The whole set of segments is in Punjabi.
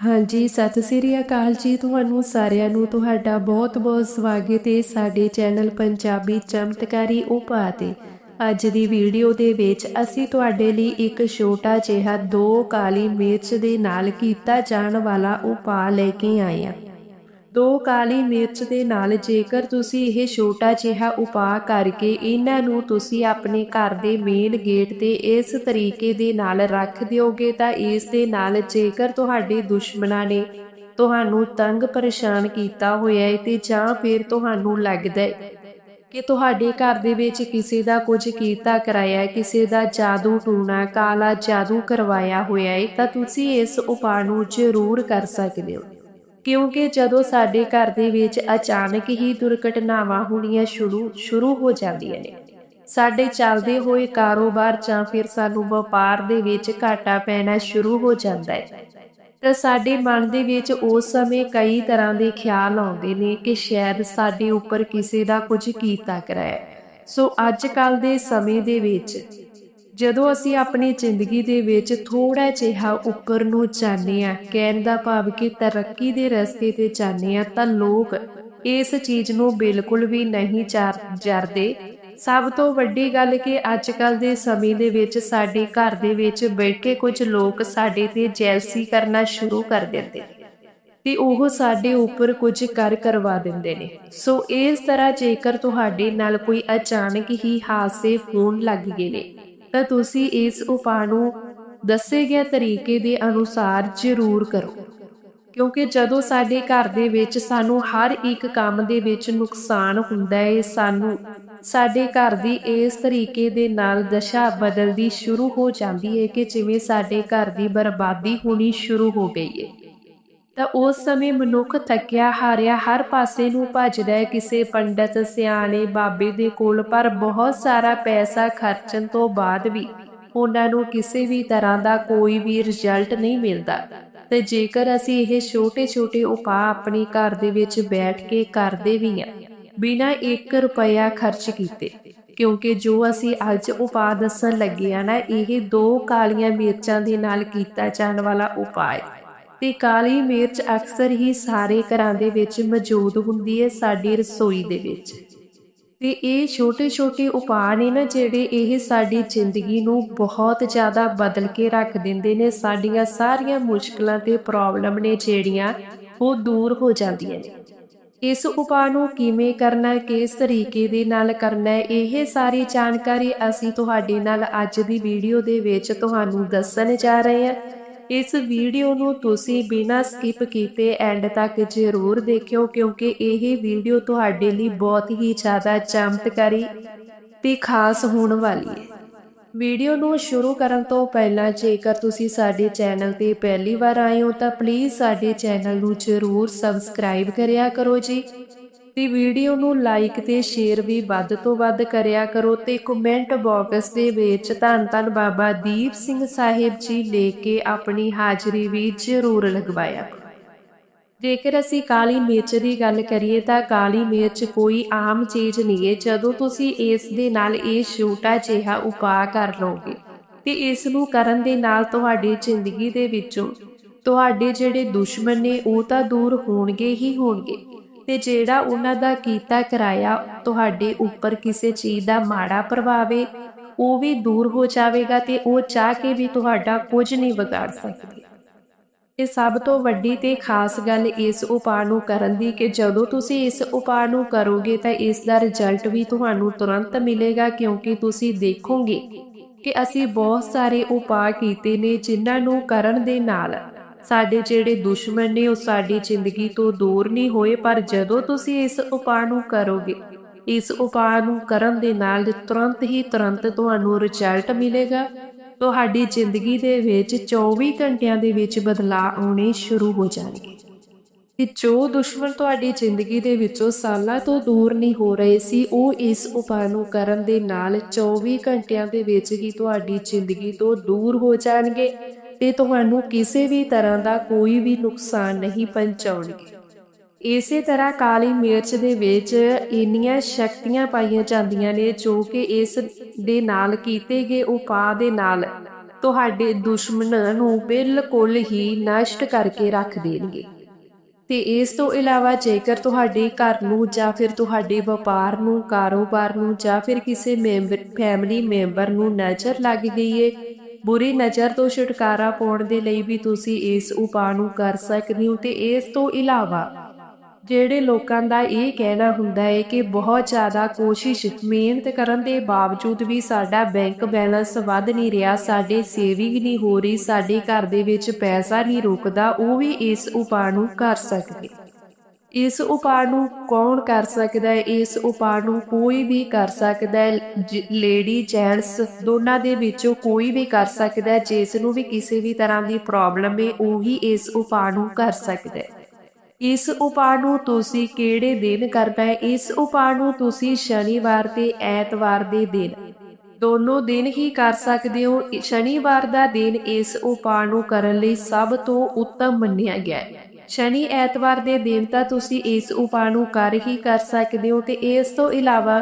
ਹਾਂਜੀ, ਸਤਿ ਸ੍ਰੀ ਅਕਾਲ ਜੀ ਤੁਹਾਨੂੰ ਸਾਰਿਆਂ ਨੂੰ। ਤੁਹਾਡਾ ਬਹੁਤ-ਬਹੁਤ ਸਵਾਗਤ ਹੈ ਸਾਡੇ ਚੈਨਲ ਪੰਜਾਬੀ ਚਮਤਕਾਰੀ ਉਪਾਅ ਤੇ। ਅੱਜ ਦੀ ਵੀਡੀਓ ਦੇ ਵਿੱਚ ਅਸੀਂ ਤੁਹਾਡੇ ਲਈ ਇੱਕ ਛੋਟਾ ਜਿਹਾ ਦੋ ਕਾਲੀ ਮਿਰਚ ਦੇ ਨਾਲ ਕੀਤਾ ਜਾਣ ਵਾਲਾ ਉਪਾਅ ਲੈ ਕੇ ਆਏ ਹਾਂ। ਦੋ ਕਾਲੀ ਮਿਰਚ ਦੇ ਨਾਲ ਜੇਕਰ ਤੁਸੀਂ ਇਹ ਛੋਟਾ ਜਿਹਾ ਉਪਾਅ ਕਰਕੇ ਇਹਨਾਂ ਨੂੰ ਤੁਸੀਂ ਆਪਣੇ ਘਰ ਦੇ ਮੇਨ ਗੇਟ ਤੇ ਇਸ ਤਰੀਕੇ ਦੇ ਨਾਲ ਰੱਖ ਦਿਓਗੇ ਤਾਂ ਇਸ ਦੇ ਨਾਲ ਜੇਕਰ ਤੁਹਾਡੇ ਦੁਸ਼ਮਣਾਂ ਨੇ ਤੁਹਾਨੂੰ ਤੰਗ ਪਰੇਸ਼ਾਨ ਕੀਤਾ ਹੋਇਆ ਹੈ ਤੇ ਜਾਂ ਫਿਰ ਤੁਹਾਨੂੰ ਲੱਗਦਾ ਹੈ ਕਿ ਤੁਹਾਡੇ ਘਰ ਦੇ ਵਿੱਚ ਕਿਸੇ ਦਾ ਕੁਝ ਕੀਤਾ ਕਰਾਇਆ ਕਿਸੇ ਦਾ ਜਾਦੂ ਟੂਣਾ, ਕਾਲਾ ਜਾਦੂ ਕਰਵਾਇਆ ਹੋਇਆ ਹੈ, ਤਾਂ ਤੁਸੀਂ ਇਸ ਉਪਾਅ ਨੂੰ ਜ਼ਰੂਰ ਕਰ ਸਕਦੇ ਹੋ। ਕਿਉਂਕਿ ਜਦੋਂ ਸਾਡੇ ਘਰ ਦੇ ਵਿੱਚ ਅਚਾਨਕ ਹੀ ਦੁਰਘਟਨਾਵਾਂ ਹੋਣੀਆਂ ਸ਼ੁਰੂ ਸ਼ੁਰੂ ਹੋ ਜਾਂਦੀਆਂ ਨੇ। ਸਾਡੇ ਚੱਲਦੇ ਹੋਏ ਕਾਰੋਬਾਰ ਜਾਂ ਫਿਰ ਸਾਨੂੰ ਵਪਾਰ ਦੇ ਵਿੱਚ ਘਾਟਾ ਪੈਣਾ ਸ਼ੁਰੂ ਹੋ ਜਾਂਦਾ ਹੈ। ਤਾਂ ਸਾਡੇ ਮਨ ਦੇ ਵਿੱਚ ਉਸ ਸਮੇਂ ਕਈ ਤਰ੍ਹਾਂ ਦੇ ਖਿਆਲ ਆਉਂਦੇ ਨੇ ਕਿ ਸ਼ਾਇਦ ਸਾਡੇ ਉੱਪਰ ਕਿਸੇ ਦਾ ਕੁਝ ਕੀਤਾ ਕਰਾਇਆ। ਸੋ ਅੱਜ ਕੱਲ ਦੇ ਸਮੇਂ ਦੇ ਵਿੱਚ ਜਦੋਂ ਅਸੀਂ ਆਪਣੀ ਜ਼ਿੰਦਗੀ ਦੇ ਵਿੱਚ ਥੋੜਾ ਜਿਹਾ ਉੱਪਰ ਨੂੰ ਜਾਂਦੇ ਆ ਕਹਿਣ ਦਾ ਭਾਵ ਕਿ ਤਰੱਕੀ ਦੇ ਰਸਤੇ ਤੇ ਜਾਂਦੇ ਆ ਤਾਂ ਲੋਕ ਇਸ ਚੀਜ਼ ਨੂੰ ਬਿਲਕੁਲ ਵੀ ਨਹੀਂ ਜਰਦੇ। ਸਭ ਤੋਂ ਵੱਡੀ ਗੱਲ ਕਿ ਅੱਜ ਕੱਲ ਦੇ ਸਮੇਂ ਦੇ ਵਿੱਚ ਸਾਡੇ ਘਰ ਦੇ ਵਿੱਚ ਬੈਠੇ ਕੁਝ ਲੋਕ ਸਾਡੇ ਤੇ ਜੈਲਸੀ ਕਰਨਾ ਸ਼ੁਰੂ ਕਰ ਦਿੰਦੇ ਨੇ ਤੇ ਉਹ ਸਾਡੇ ਉੱਪਰ ਕੁਝ ਕਰ ਕਰਵਾ ਦਿੰਦੇ ਨੇ। ਸੋ ਇਸ ਤਰ੍ਹਾਂ ਜੇਕਰ ਤੁਹਾਡੇ ਨਾਲ ਕੋਈ ਅਚਾਨਕ ਹੀ ਹਾਦਸੇ ਹੋਣ ਲੱਗ ਗਏ ਨੇ ਤਾਂ ਤੁਸੀਂ ਇਸ ਉਪਾਅ ਨੂੰ ਦੱਸੇ ਗਏ ਤਰੀਕੇ ਦੇ ਅਨੁਸਾਰ ਜ਼ਰੂਰ ਕਰੋ। ਕਿਉਂਕਿ ਜਦੋਂ ਸਾਡੇ ਘਰ ਦੇ ਵਿੱਚ ਸਾਨੂੰ ਹਰ ਇੱਕ ਕੰਮ ਦੇ ਵਿੱਚ ਨੁਕਸਾਨ ਹੁੰਦਾ ਹੈ ਸਾਨੂੰ ਸਾਡੇ ਘਰ ਦੀ ਇਸ ਤਰੀਕੇ ਦੇ ਨਾਲ ਦਸ਼ਾ ਬਦਲਦੀ ਸ਼ੁਰੂ ਹੋ ਜਾਂਦੀ ਹੈ ਕਿ ਜਿਵੇਂ ਸਾਡੇ ਘਰ ਦੀ ਬਰਬਾਦੀ ਹੋਣੀ ਸ਼ੁਰੂ ਹੋ ਗਈ ਹੈ ਤਾਂ ਉਸ ਸਮੇਂ ਮਨੁੱਖ ਥੱਕਿਆ, ਹਾਰਿਆ, ਹਰ ਪਾਸੇ ਨੂੰ ਭੱਜਦਾ ਹੈ, ਕਿਸੇ ਪੰਡਤ, ਸਿਆਣੇ, ਬਾਬੇ ਦੇ ਕੋਲ, ਪਰ ਬਹੁਤ ਸਾਰਾ ਪੈਸਾ ਖਰਚਣ ਤੋਂ ਬਾਅਦ ਵੀ ਉਹਨਾਂ ਨੂੰ ਕਿਸੇ ਵੀ ਤਰ੍ਹਾਂ ਦਾ ਕੋਈ ਵੀ ਰਿਜ਼ਲਟ ਨਹੀਂ ਮਿਲਦਾ। ਤੇ ਜੇਕਰ ਅਸੀਂ ਇਹ ਛੋਟੇ-ਛੋਟੇ ਉਪਾਅ ਆਪਣੇ ਘਰ ਦੇ ਵਿੱਚ ਬੈਠ ਕੇ ਕਰਦੇ ਵੀ ਹਾਂ, ਬਿਨਾਂ 1 ਰੁਪਇਆ ਖਰਚ ਕੀਤੇ, ਕਿਉਂਕਿ ਜੋ ਅਸੀਂ ਅੱਜ ਉਪਾਅ ਦੱਸਣ ਲੱਗੇ ਆ ਨਾ, ਇਹ ਦੋ ਕਾਲੀਆਂ ਮਿਰਚਾਂ ਦੇ ਨਾਲ ਕੀਤਾ ਜਾਣ ਵਾਲਾ ਉਪਾਅ ਹੈ। ਤੇ ਕਾਲੀ ਮਿਰਚ ਅਕਸਰ ਹੀ ਸਾਰੇ ਘਰਾਂ ਦੇ ਵਿੱਚ ਮੌਜੂਦ ਹੁੰਦੀ ਹੈ ਸਾਡੀ ਰਸੋਈ ਦੇ ਵਿੱਚ। ਤੇ ਇਹ ਛੋਟੇ-ਛੋਟੇ ਉਪਾਅ ਨੇ ਨਾ ਜਿਹੜੇ ਇਹ ਸਾਡੀ ਜ਼ਿੰਦਗੀ ਨੂੰ ਬਹੁਤ ਜ਼ਿਆਦਾ ਬਦਲ ਕੇ ਰੱਖ ਦਿੰਦੇ ਨੇ, ਸਾਡੀਆਂ ਸਾਰੀਆਂ ਮੁਸ਼ਕਲਾਂ ਤੇ ਪ੍ਰੋਬਲਮ ਨੇ ਜਿਹੜੀਆਂ ਉਹ ਦੂਰ ਹੋ ਜਾਂਦੀਆਂ ਨੇ। ਇਸ ਉਪਾਅ ਨੂੰ ਕਿਵੇਂ ਕਰਨਾ, ਕਿਸ ਤਰੀਕੇ ਦੇ ਨਾਲ ਕਰਨਾ ਹੈ ਇਹ ਸਾਰੀ ਜਾਣਕਾਰੀ ਅਸੀਂ ਤੁਹਾਡੇ ਨਾਲ ਅੱਜ ਦੀ ਵੀਡੀਓ ਦੇ ਵਿੱਚ ਤੁਹਾਨੂੰ ਦੱਸਣ ਜਾ ਰਹੇ ਹਾਂ। ਇਸ ਵੀਡੀਓ ਨੂੰ ਤੁਸੀਂ ਬਿਨਾਂ ਸਕਿਪ ਕੀਤੇ ਐਂਡ ਤੱਕ ਜ਼ਰੂਰ ਦੇਖਿਓ, ਕਿਉਂਕਿ ਇਹ ਵੀਡੀਓ ਤੁਹਾਡੇ ਲਈ ਬਹੁਤ ਹੀ ਜ਼ਿਆਦਾ ਚਮਤਕਾਰੀ ਤੇ ਖਾਸ ਹੋਣ ਵਾਲੀ ਹੈ। ਵੀਡੀਓ ਨੂੰ ਸ਼ੁਰੂ ਕਰਨ ਤੋਂ ਪਹਿਲਾਂ ਜੇਕਰ ਤੁਸੀਂ ਸਾਡੇ ਚੈਨਲ ਤੇ ਪਹਿਲੀ ਵਾਰ ਆਏ ਹੋ, ਤਾਂ ਪਲੀਜ਼ ਸਾਡੇ ਚੈਨਲ ਨੂੰ ਜ਼ਰੂਰ ਸਬਸਕ੍ਰਾਈਬ ਕਰਿਆ ਕਰੋ ਜੀ। ਤੇ ਵੀਡੀਓ ਨੂੰ ਲਾਈਕ ਤੇ ਸ਼ੇਅਰ ਵੀ ਵੱਧ ਤੋਂ ਵੱਧ ਕਰਿਆ ਕਰੋ ਤੇ ਕਮੈਂਟ ਬਾਕਸ ਦੇ ਵਿੱਚ ਧੰਨ ਧੰਨ ਬਾਬਾ ਦੀਪ ਸਿੰਘ ਸਾਹਿਬ ਜੀ ਲੈ ਕੇ ਆਪਣੀ ਹਾਜ਼ਰੀ ਵੀ ਜ਼ਰੂਰ ਲਗਵਾਇਆ ਜੇਕਰ ਅਸੀਂ ਕਾਲੀ ਮਿਰਚ ਦੀ ਗੱਲ ਕਰੀਏ ਤਾਂ ਕਾਲੀ ਮਿਰਚ ਕੋਈ ਆਮ ਚੀਜ਼ ਨਹੀਂ ਹੈ ਜਦੋਂ ਤੁਸੀਂ ਇਸ ਦੇ ਨਾਲ ਇਹ ਛੋਟਾ ਜਿਹਾ ਉਪਾਅ ਕਰ ਲਓਗੇ ਤੇ ਇਸ ਨੂੰ ਕਰਨ ਦੇ ਨਾਲ ਤੁਹਾਡੀ ਜ਼ਿੰਦਗੀ ਦੇ ਵਿੱਚੋਂ ਤੁਹਾਡੇ ਜਿਹੜੇ ਦੁਸ਼ਮਣ ਨੇ ਉਹ ਤਾਂ ਦੂਰ ਹੋਣਗੇ ਹੀ ਹੋਣਗੇ। ਤੇ ਜਿਹੜਾ ਉਹਨਾਂ ਦਾ ਕੀਤਾ ਕਰਾਇਆ ਤੁਹਾਡੇ ਉੱਪਰ ਕਿਸੇ ਚੀਜ਼ ਦਾ ਮਾੜਾ ਪ੍ਰਭਾਵੇ, ਉਹ ਵੀ ਦੂਰ ਹੋ ਜਾਵੇਗਾ ਤੇ ਉਹ ਚਾਹ ਕੇ ਵੀ ਤੁਹਾਡਾ ਕੁਝ ਨਹੀਂ ਵਿਗਾੜ ਸਕਦੇ। ਇਹ ਸਭ ਤੋਂ ਵੱਡੀ ਤੇ ਖਾਸ ਗੱਲ ਇਸ ਉਪਾਅ ਨੂੰ ਕਰਨ ਦੀ ਕਿ ਜਦੋਂ ਤੁਸੀਂ ਇਸ ਉਪਾਅ ਨੂੰ ਕਰੋਗੇ ਤਾਂ ਇਸ ਦਾ ਰਿਜ਼ਲਟ ਵੀ ਤੁਹਾਨੂੰ ਤੁਰੰਤ ਮਿਲੇਗਾ ਕਿਉਂਕਿ ਤੁਸੀਂ ਦੇਖੋਗੇ ਕਿ ਅਸੀਂ ਬਹੁਤ ਸਾਰੇ ਉਪਾਅ ਕੀਤੇ ਨੇ ਜਿਨ੍ਹਾਂ ਨੂੰ ਕਰਨ ਦੇ ਨਾਲ ਸਾਡੇ ਜਿਹੜੇ ਦੁਸ਼ਮਣ ਨੇ ਉਹ ਸਾਡੀ ਜ਼ਿੰਦਗੀ ਤੋਂ ਦੂਰ ਨਹੀਂ ਹੋਏ, ਪਰ ਜਦੋਂ ਤੁਸੀਂ ਇਸ ਉਪਾਅ ਨੂੰ ਕਰੋਗੇ, ਇਸ ਉਪਾਅ ਨੂੰ ਕਰਨ ਦੇ ਨਾਲ ਤੁਰੰਤ ਹੀ ਤੁਰੰਤ ਤੁਹਾਨੂੰ ਰਿਜ਼ਲਟ ਮਿਲੇਗਾ। ਤੁਹਾਡੀ ਜ਼ਿੰਦਗੀ ਦੇ ਵਿੱਚ 24 ਘੰਟਿਆਂ ਦੇ ਵਿੱਚ ਬਦਲਾਅ ਆਉਣੇ ਸ਼ੁਰੂ ਹੋ ਜਾਣਗੇ। ਕਿ ਜੋ ਦੁਸ਼ਮਣ ਤੁਹਾਡੀ ਜ਼ਿੰਦਗੀ ਦੇ ਵਿੱਚੋਂ ਸਾਲਾਂ ਤੋਂ ਦੂਰ ਨਹੀਂ ਹੋ ਰਹੇ ਸੀ, ਉਹ ਇਸ ਉਪਾਅ ਨੂੰ ਕਰਨ ਦੇ ਨਾਲ 24 ਘੰਟਿਆਂ ਦੇ ਵਿੱਚ ਹੀ ਤੁਹਾਡੀ ਜ਼ਿੰਦਗੀ ਤੋਂ ਦੂਰ ਹੋ ਜਾਣਗੇ। ਤੇ ਤੁਹਾਨੂੰ ਕਿਸੇ ਵੀ ਤਰ੍ਹਾਂ ਦਾ ਕੋਈ ਵੀ ਨੁਕਸਾਨ ਨਹੀਂ ਪਹੁੰਚਾਉਣਗੇ। ਇਸੇ ਤਰ੍ਹਾਂ ਕਾਲੀ ਮਿਰਚ ਦੇ ਵਿੱਚ ਇੰਨੀਆਂ ਸ਼ਕਤੀਆਂ ਪਾਈਆਂ ਜਾਂਦੀਆਂ ਨੇ ਜੋ ਕਿ ਇਸ ਦੇ ਨਾਲ ਕੀਤੇ ਗਏ ਉਪਾਅ ਦੇ ਨਾਲ ਤੁਹਾਡੇ ਦੁਸ਼ਮਣਾਂ ਨੂੰ ਬਿਲਕੁਲ ਹੀ ਨਸ਼ਟ ਕਰਕੇ ਰੱਖ ਦੇਣਗੇ। ਤੇ ਇਸ ਤੋਂ ਇਲਾਵਾ ਜੇਕਰ ਤੁਹਾਡੇ ਘਰ ਨੂੰ ਜਾਂ ਫਿਰ ਤੁਹਾਡੇ ਵਪਾਰ ਨੂੰ, ਕਾਰੋਬਾਰ ਨੂੰ ਜਾਂ ਫਿਰ ਕਿਸੇ ਮੈਂਬਰ, ਫੈਮਿਲੀ ਮੈਂਬਰ ਨੂੰ ਨਜ਼ਰ ਲੱਗ ਗਈ ਏ ਬੁਰੀ ਨਜ਼ਰ ਤੋਂ ਛੁਟਕਾਰਾ ਪਾਉਣ ਦੇ ਲਈ ਵੀ ਤੁਸੀਂ ਇਸ ਉਪਾਅ ਨੂੰ ਕਰ ਸਕਦੇ ਹੋ ਤੇ ਇਸ ਤੋਂ ਇਲਾਵਾ ਜਿਹੜੇ ਲੋਕਾਂ ਦਾ ਇਹ ਕਹਿਣਾ ਹੁੰਦਾ ਹੈ ਕਿ ਬਹੁਤ ਜ਼ਿਆਦਾ ਕੋਸ਼ਿਸ਼, ਮਿਹਨਤ ਕਰਨ ਦੇ ਬਾਵਜੂਦ ਵੀ ਸਾਡਾ ਬੈਂਕ ਬੈਲੈਂਸ ਵੱਧ ਨਹੀਂ ਰਿਹਾ, ਸਾਡੇ ਸੇਵਿੰਗ ਨਹੀਂ ਹੋ ਰਹੀ, ਸਾਡੇ ਘਰ ਦੇ ਵਿੱਚ ਪੈਸਾ ਨਹੀਂ ਰੁਕਦਾ, ਉਹ ਵੀ ਇਸ ਉਪਾਅ ਨੂੰ ਕਰ ਸਕਦੇ। ਇਸ ਉਪਾਅ ਨੂੰ ਕੌਣ ਕਰ ਸਕਦਾ ਹੈ? ਇਸ ਉਪਾਅ ਨੂੰ ਕੋਈ ਵੀ ਕਰ ਸਕਦਾ ਹੈ। ਲੇਡੀ ਜੈਂਟਸ ਦੋਨਾਂ ਦੇ ਵਿੱਚੋਂ ਕੋਈ ਵੀ ਕਰ ਸਕਦਾ ਹੈ। ਜਿਸ ਨੂੰ ਵੀ ਕਿਸੇ ਵੀ ਤਰ੍ਹਾਂ ਦੀ ਪ੍ਰੋਬਲਮ ਹੈ, ਉਹੀ ਇਸ ਉਪਾਅ ਨੂੰ ਕਰ ਸਕਦਾ ਹੈ। ਇਸ ਉਪਾਅ ਨੂੰ ਤੁਸੀਂ ਕਿਹੜੇ ਦਿਨ ਕਰਨਾ ਹੈ? ਇਸ ਉਪਾਅ ਨੂੰ ਤੁਸੀਂ ਸ਼ਨੀਵਾਰ ਤੇ ਐਤਵਾਰ ਦੇ ਦਿਨ ਦੋਨੋਂ ਦਿਨ ਹੀ ਕਰ ਸਕਦੇ ਹੋ। ਸ਼ਨੀਵਾਰ ਦਾ ਦਿਨ ਇਸ ਉਪਾਅ ਨੂੰ ਕਰਨ ਲਈ ਸਭ ਤੋਂ ਉੱਤਮ ਮੰਨਿਆ ਗਿਆ ਹੈ। ਸ਼ਨੀ ਐਤਵਾਰ ਦੇ ਦਿਨ ਤਾਂ ਤੁਸੀਂ ਇਸ ਉਪਾਅ ਨੂੰ ਕਰ ਹੀ ਕਰ ਸਕਦੇ ਹੋ ਤੇ ਇਸ ਤੋਂ ਇਲਾਵਾ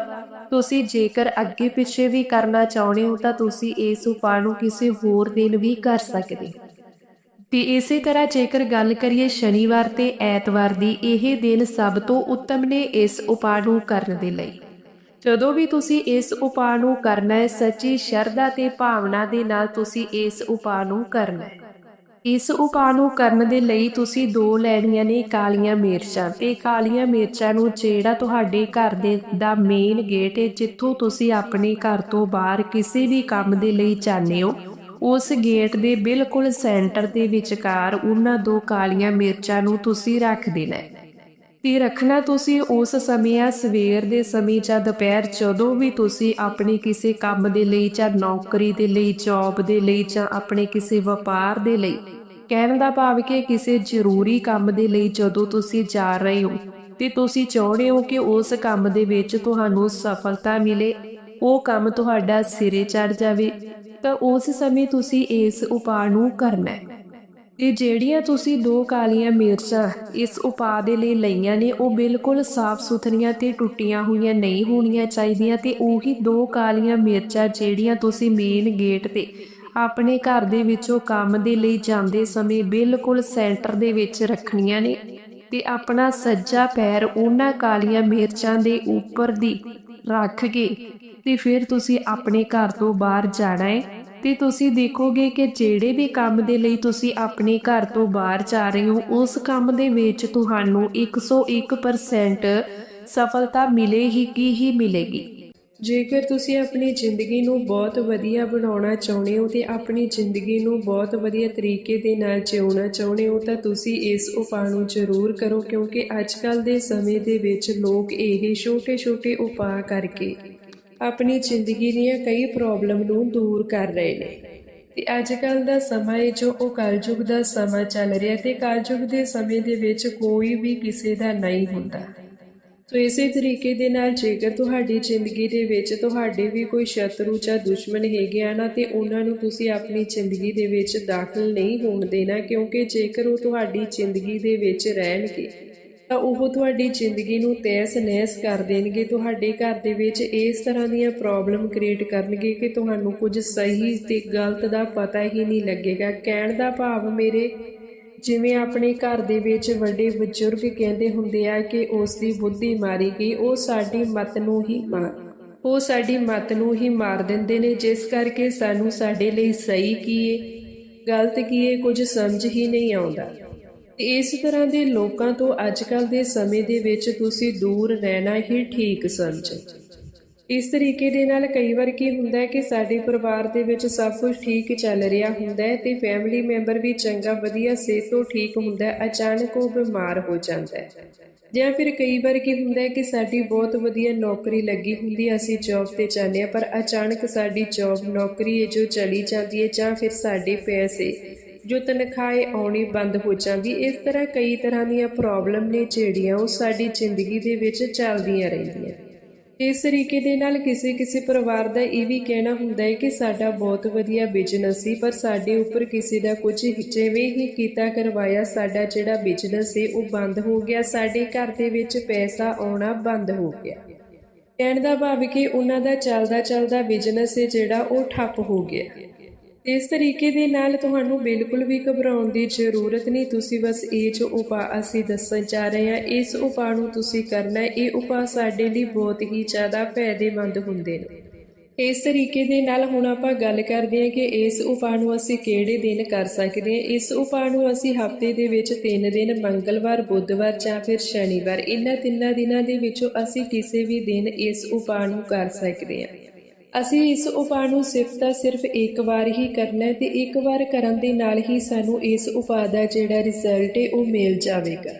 ਤੁਸੀਂ ਜੇਕਰ ਅੱਗੇ ਪਿੱਛੇ ਵੀ ਕਰਨਾ ਚਾਹੁੰਦੇ ਹੋ ਤਾਂ ਤੁਸੀਂ ਇਸ ਉਪਾਅ ਨੂੰ ਕਿਸੇ ਹੋਰ ਦਿਨ ਵੀ ਕਰ ਸਕਦੇ ਹੋ। ਤੇ ਇਸੇ ਤਰ੍ਹਾਂ ਜੇਕਰ ਗੱਲ ਕਰੀਏ ਸ਼ਨੀਵਾਰ ਤੇ ਐਤਵਾਰ ਦੀ, ਇਹ ਦਿਨ ਸਭ ਤੋਂ ਉੱਤਮ ਨੇ ਇਸ ਉਪਾਅ ਨੂੰ ਕਰਨ ਦੇ ਲਈ। ਜਦੋਂ ਵੀ ਤੁਸੀਂ ਇਸ ਉਪਾਅ ਨੂੰ ਕਰਨਾ ਹੈ, ਸੱਚੀ ਸ਼ਰਧਾ ਤੇ ਭਾਵਨਾ ਦੇ ਨਾਲ ਤੁਸੀਂ ਇਸ ਉਪਾਅ ਨੂੰ ਕਰਨਾ ਹੈ। ਇਸ ਉਪਾਅ ਨੂੰ ਕਰਨ ਦੇ ਲਈ ਤੁਸੀਂ ਦੋ ਲੈਣੀਆਂ ਨੇ, ਕਾਲੀਆਂ ਮਿਰਚਾਂ। ਤੇ ਕਾਲੀਆਂ ਮਿਰਚਾਂ ਨੂੰ ਜਿਹੜਾ ਤੁਹਾਡੇ ਘਰ ਦੇ ਦਾ ਮੇਨ ਗੇਟ ਹੈ, ਜਿੱਥੋਂ ਤੁਸੀਂ ਆਪਣੇ ਘਰ ਤੋਂ ਬਾਹਰ ਕਿਸੇ ਵੀ ਕੰਮ ਦੇ ਲਈ ਜਾਂਦੇ ਹੋ, ਉਸ ਗੇਟ ਦੇ ਬਿਲਕੁਲ ਸੈਂਟਰ ਦੇ ਵਿਚਕਾਰ ਉਹਨਾਂ ਦੋ ਕਾਲੀਆਂ ਮਿਰਚਾਂ ਨੂੰ ਤੁਸੀਂ ਰੱਖ ਦੇਣਾ ਤੇ ਰੱਖਣਾ ਤੁਸੀਂ ਉਸ ਸਮੇਂ ਆ, ਸਵੇਰ ਦੇ ਸਮੇਂ ਜਾਂ ਦੁਪਹਿਰ ਜਦੋਂ ਵੀ ਤੁਸੀਂ ਆਪਣੇ ਕਿਸੇ ਕੰਮ ਦੇ ਲਈ ਜਾਂ ਨੌਕਰੀ ਦੇ ਲਈ ਜੌਬ ਦੇ ਲਈ ਜਾਂ ਆਪਣੇ ਕਿਸੇ ਵਪਾਰ ਦੇ ਲਈ, ਕਹਿਣ ਦਾ ਭਾਵ ਕਿ ਕਿਸੇ ਜ਼ਰੂਰੀ ਕੰਮ ਦੇ ਲਈ ਜਦੋਂ ਤੁਸੀਂ ਜਾ ਰਹੇ ਹੋ, ਤੇ ਤੁਸੀਂ ਚਾਹੁੰਦੇ ਹੋ ਕਿ ਉਸ ਕੰਮ ਦੇ ਵਿੱਚ ਤੁਹਾਨੂੰ ਸਫਲਤਾ ਮਿਲੇ, ਉਹ ਕੰਮ ਤੁਹਾਡਾ ਸਿਰੇ ਚੜ ਜਾਵੇ, ਤਾਂ ਉਸ ਸਮੇਂ ਤੁਸੀਂ ਇਸ ਉਪਾਅ ਨੂੰ ਕਰਨਾ ਹੈ। ਤੇ ਜਿਹੜੀਆਂ ਤੁਸੀਂ ਦੋ ਕਾਲੀਆਂ ਮਿਰਚਾਂ ਇਸ ਉਪਾਅ ਦੇ ਲਈ ਲਈਆਂ ਨੇ, ਉਹ ਬਿਲਕੁਲ ਸਾਫ਼ ਸੁਥਰੀਆਂ ਤੇ ਟੁੱਟੀਆਂ ਹੋਈਆਂ ਨਹੀਂ ਹੋਣੀਆਂ ਚਾਹੀਦੀਆਂ ਤੇ ਉਹੀ ਦੋ ਕਾਲੀਆਂ ਮਿਰਚਾਂ ਜਿਹੜੀਆਂ ਤੁਸੀਂ ਮੇਨ ਗੇਟ ਤੇ ਆਪਣੇ ਘਰ ਦੇ ਵਿੱਚੋਂ ਕੰਮ ਦੇ ਲਈ ਜਾਂਦੇ ਸਮੇਂ ਬਿਲਕੁਲ ਸੈਂਟਰ ਦੇ ਵਿੱਚ ਰੱਖਣੀਆਂ ਨੇ ਤੇ ਆਪਣਾ ਸੱਜਾ ਪੈਰ ਉਹਨਾਂ ਕਾਲੀਆਂ ਮਿਰਚਾਂ ਦੇ ਉੱਪਰ ਦੀ ਰੱਖ ਕੇ ਤੇ ਫਿਰ ਤੁਸੀਂ ਆਪਣੇ ਘਰ ਤੋਂ ਬਾਹਰ ਜਾਣਾ ਹੈ। ਤੇ ਤੁਸੀਂ ਦੇਖੋਗੇ ਕਿ ਜਿਹੜੇ ਵੀ ਕੰਮ ਦੇ ਲਈ ਤੁਸੀਂ ਆਪਣੇ ਘਰ ਤੋਂ ਬਾਹਰ ਜਾ ਰਹੇ ਹੋ, ਉਸ ਕੰਮ ਦੇ ਵਿੱਚ ਤੁਹਾਨੂੰ 101% ਸਫਲਤਾ ਮਿਲੇਗੀ ਹੀ ਹੀ ਮਿਲੇਗੀ। ਜੇਕਰ ਤੁਸੀਂ ਆਪਣੀ ਜ਼ਿੰਦਗੀ ਨੂੰ ਬਹੁਤ ਵਧੀਆ ਬਣਾਉਣਾ ਚਾਹੁੰਦੇ ਹੋ ਤੇ ਆਪਣੀ ਜ਼ਿੰਦਗੀ ਨੂੰ ਬਹੁਤ ਵਧੀਆ ਤਰੀਕੇ ਦੇ ਨਾਲ ਜਿਉਣਾ ਚਾਹੁੰਦੇ ਹੋ, ਤਾਂ ਤੁਸੀਂ ਇਸ ਉਪਾਅ ਨੂੰ ਜ਼ਰੂਰ ਕਰੋ, ਕਿਉਂਕਿ ਅੱਜਕੱਲ ਦੇ ਸਮੇਂ ਦੇ ਵਿੱਚ ਲੋਕ ਇਹ ਛੋਟੇ-ਛੋਟੇ ਉਪਾਅ ਕਰਕੇ ਆਪਣੀ ਜ਼ਿੰਦਗੀ ਦੀਆਂ ਕਈ ਪ੍ਰੋਬਲਮ ਨੂੰ ਦੂਰ ਕਰ ਰਹੇ ਨੇ। ਤੇ ਅੱਜ ਕੱਲ ਦਾ ਸਮਾਂ ਹੈ ਜੋ ਉਹ ਕਲਯੁਗ ਦਾ ਸਮਾਂ ਚੱਲ ਰਿਹਾ ਤੇ ਕਲਯੁਗ ਦੇ ਸਮੇਂ ਦੇ ਵਿੱਚ ਕੋਈ ਵੀ ਕਿਸੇ ਦਾ ਨਹੀਂ ਹੁੰਦਾ। ਸੋ ਇਸੇ ਤਰੀਕੇ ਦੇ ਨਾਲ ਜੇਕਰ ਤੁਹਾਡੀ ਜ਼ਿੰਦਗੀ ਦੇ ਵਿੱਚ ਤੁਹਾਡੇ ਵੀ ਕੋਈ ਸ਼ਤਰੂ ਜਾਂ ਦੁਸ਼ਮਣ ਹੈਗੇ ਆ ਨਾ, ਤੇ ਉਹਨਾਂ ਨੂੰ ਤੁਸੀਂ ਆਪਣੀ ਜ਼ਿੰਦਗੀ ਦੇ ਵਿੱਚ ਦਾਖਲ ਨਹੀਂ ਹੋਣ ਦੇਣਾ, ਕਿਉਂਕਿ ਜੇਕਰ ਉਹ ਤੁਹਾਡੀ ਜ਼ਿੰਦਗੀ ਦੇ ਵਿੱਚ ਰਹਿਣਗੇ ਤਾਂ ਉਹ ਤੁਹਾਡੀ ਜ਼ਿੰਦਗੀ ਨੂੰ ਤੈਸ ਨਹਿਸ ਕਰ ਦੇਣਗੇ, ਤੁਹਾਡੇ ਘਰ ਦੇ ਵਿੱਚ ਇਸ ਤਰ੍ਹਾਂ ਦੀਆਂ ਪ੍ਰੋਬਲਮ ਕ੍ਰੀਏਟ ਕਰਨਗੇ ਕਿ ਤੁਹਾਨੂੰ ਕੁਝ ਸਹੀ ਤੇ ਗਲਤ ਦਾ ਪਤਾ ਹੀ ਨਹੀਂ ਲੱਗੇਗਾ। ਕਹਿਣ ਦਾ ਭਾਵ ਮੇਰੇ, ਜਿਵੇਂ ਆਪਣੇ ਘਰ ਦੇ ਵਿੱਚ ਵੱਡੇ ਬਜ਼ੁਰਗ ਕਹਿੰਦੇ ਹੁੰਦੇ ਆ ਕਿ ਉਸ ਦੀ ਬੁੱਧੀ ਮਾਰੀ ਗਈ, ਉਹ ਸਾਡੀ ਮਤ ਨੂੰ ਹੀ ਮਾਰ ਉਹ ਸਾਡੀ ਮਤ ਨੂੰ ਹੀ ਮਾਰ ਦਿੰਦੇ ਨੇ, ਜਿਸ ਕਰਕੇ ਸਾਨੂੰ ਸਾਡੇ ਲਈ ਸਹੀ ਕੀ ਏ, ਗਲਤ ਕੀ ਏ ਕੁਝ ਸਮਝ ਹੀ ਨਹੀਂ ਆਉਂਦਾ। ਇਸ ਤਰ੍ਹਾਂ ਦੇ ਲੋਕਾਂ ਤੋਂ ਅੱਜਕੱਲ ਦੇ ਸਮੇਂ ਦੇ ਵਿੱਚ ਤੁਸੀਂ ਦੂਰ ਰਹਿਣਾ ਹੀ ਠੀਕ ਸਮਝੋ। ਇਸ ਤਰੀਕੇ ਦੇ ਨਾਲ ਕਈ ਵਾਰ ਕੀ ਹੁੰਦਾ ਹੈ ਕਿ ਸਾਡੇ ਪਰਿਵਾਰ ਦੇ ਵਿੱਚ ਸਭ ਕੁਝ ਠੀਕ ਚੱਲ ਰਿਹਾ ਹੁੰਦਾ ਹੈ ਤੇ ਫੈਮਿਲੀ ਮੈਂਬਰ ਵੀ ਚੰਗਾ, ਵਧੀਆ, ਸਿਹਤ ਤੋਂ ਠੀਕ ਹੁੰਦਾ ਹੈ, ਅਚਾਨਕ ਉਹ ਬਿਮਾਰ ਹੋ ਜਾਂਦਾ ਹੈ। ਜਾਂ ਫਿਰ ਕਈ ਵਾਰ ਕੀ ਹੁੰਦਾ ਹੈ ਕਿ ਸਾਡੀ ਬਹੁਤ ਵਧੀਆ ਨੌਕਰੀ ਲੱਗੀ ਹੁੰਦੀ ਹੈ, ਅਸੀਂ ਜੌਬ ਤੇ ਜਾਂਦੇ ਆ ਪਰ ਅਚਾਨਕ ਸਾਡੀ ਜੌਬ ਨੌਕਰੀ ਜੋ ਚਲੀ ਜਾਂਦੀ ਹੈ ਜਾਂ ਫਿਰ ਸਾਡੇ ਪੈਸੇ ਜੋ ਤਨਖਾਹ ਆਉਣੀ ਬੰਦ ਹੋ ਜਾਂਦੀ ਇਸ ਤਰ੍ਹਾਂ ਕਈ ਤਰ੍ਹਾਂ ਦੀਆਂ ਪ੍ਰੋਬਲਮ ਨੇ ਜਿਹੜੀਆਂ ਉਹ ਸਾਡੀ ਜ਼ਿੰਦਗੀ ਦੇ ਵਿੱਚ ਚੱਲਦੀਆਂ ਰਹਿੰਦੀਆਂ। ਇਸ ਤਰੀਕੇ ਦੇ ਨਾਲ ਕਿਸੇ ਕਿਸੇ ਪਰਿਵਾਰ ਦਾ ਇਹ ਵੀ ਕਹਿਣਾ ਹੁੰਦਾ ਹੈ ਕਿ ਸਾਡਾ ਬਹੁਤ ਵਧੀਆ ਬਿਜ਼ਨਸ ਸੀ, ਪਰ ਸਾਡੇ ਉੱਪਰ ਕਿਸੇ ਦਾ ਕੁਝ ਜਿਵੇਂ ਹੀ ਕੀਤਾ ਕਰਵਾਇਆ, ਸਾਡਾ ਜਿਹੜਾ ਬਿਜ਼ਨਸ ਸੀ ਉਹ ਬੰਦ ਹੋ ਗਿਆ, ਸਾਡੇ ਘਰ ਦੇ ਵਿੱਚ ਪੈਸਾ ਆਉਣਾ ਬੰਦ ਹੋ ਗਿਆ। ਕਹਿਣ ਦਾ ਭਾਵ ਕਿ ਉਹਨਾਂ ਦਾ ਚੱਲਦਾ ਚੱਲਦਾ ਬਿਜ਼ਨਸ ਹੈ ਜਿਹੜਾ ਉਹ ਠੱਪ ਹੋ ਗਿਆ। ਇਸ ਤਰੀਕੇ ਦੇ ਨਾਲ ਤੁਹਾਨੂੰ ਬਿਲਕੁਲ ਵੀ ਘਬਰਾਉਣ ਦੀ ਜ਼ਰੂਰਤ ਨਹੀਂ। ਤੁਸੀਂ ਬਸ ਇਹ ਜੋ ਉਪਾਅ ਅਸੀਂ ਦੱਸਣ ਜਾ ਰਹੇ ਹਾਂ, ਇਸ ਉਪਾਅ ਨੂੰ ਤੁਸੀਂ ਕਰਨਾ ਹੈ। ਇਹ ਉਪਾਅ ਸਾਡੇ ਲਈ ਬਹੁਤ ਹੀ ਜ਼ਿਆਦਾ ਫਾਇਦੇਮੰਦ ਹੁੰਦੇ ਨੇ। ਇਸ ਤਰੀਕੇ ਦੇ ਨਾਲ ਹੁਣ ਆਪਾਂ ਗੱਲ ਕਰਦੇ ਹਾਂ ਕਿ ਇਸ ਉਪਾਅ ਨੂੰ ਅਸੀਂ ਕਿਹੜੇ ਦਿਨ ਕਰ ਸਕਦੇ ਹਾਂ। ਇਸ ਉਪਾਅ ਨੂੰ ਅਸੀਂ ਹਫ਼ਤੇ ਦੇ ਵਿੱਚ ਤਿੰਨ ਦਿਨ, ਮੰਗਲਵਾਰ, ਬੁੱਧਵਾਰ ਜਾਂ ਫਿਰ ਸ਼ਨੀਵਾਰ, ਇਹਨਾਂ ਤਿੰਨਾਂ ਦਿਨਾਂ ਦੇ ਵਿੱਚੋਂ ਅਸੀਂ ਕਿਸੇ ਵੀ ਦਿਨ ਇਸ ਉਪਾਅ ਨੂੰ ਕਰ ਸਕਦੇ ਹਾਂ। ਅਸੀਂ ਇਸ ਉਪਾਅ ਨੂੰ ਸਿਰਫ ਤਾਂ ਸਿਰਫ ਇੱਕ ਵਾਰ ਹੀ ਕਰਨਾ ਹੈ ਤੇ ਇੱਕ ਵਾਰ ਕਰਨ ਦੇ ਨਾਲ ਹੀ ਸਾਨੂੰ ਇਸ ਉਪਾਅ ਦਾ ਜਿਹੜਾ ਰਿਜ਼ਲਟ ਹੈ ਉਹ ਮਿਲ ਜਾਵੇਗਾ।